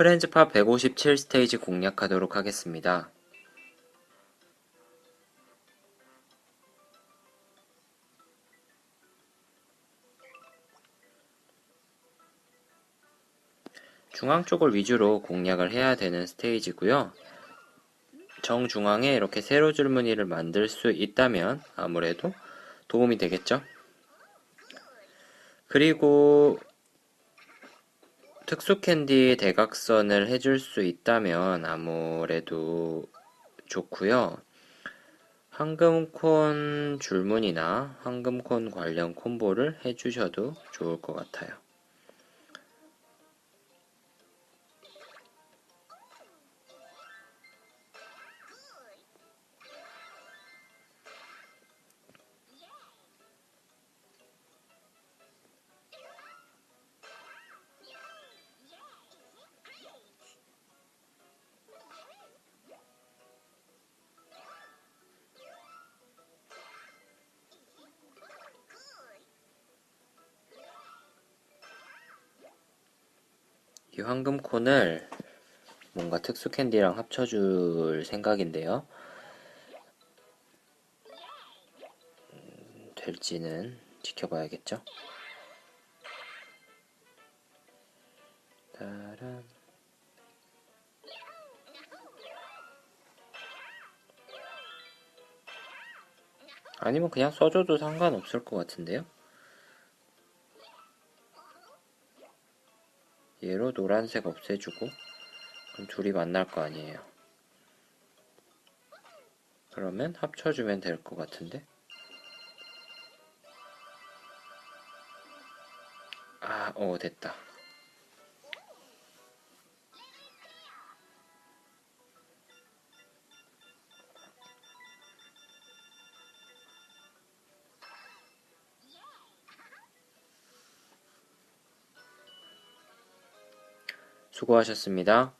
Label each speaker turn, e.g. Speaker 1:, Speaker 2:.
Speaker 1: 프렌즈파 157 스테이지 공략하도록 하겠습니다. 중앙 쪽을 위주로 공략을 해야 되는 스테이지고요. 정중앙에 이렇게 세로 줄무늬를 만들 수 있다면 아무래도 도움이 되겠죠. 그리고 특수 캔디 대각선을 해줄 수 있다면 아무래도 좋고요. 황금콘 줄무늬나 황금콘 관련 콤보를 해주셔도 좋을 것 같아요. 이 황금콘을 뭔가 특수 캔디랑 합쳐줄 생각인데요. 음, 될지는 지켜봐야겠죠. 따란. 아니면 그냥 써줘도 상관없을 것 같은데요. 얘로 노란색 없애주고 그럼 둘이 만날 거 아니에요. 그러면 합쳐주면 될 것 같은데 아, 어, 됐다. 수고하셨습니다.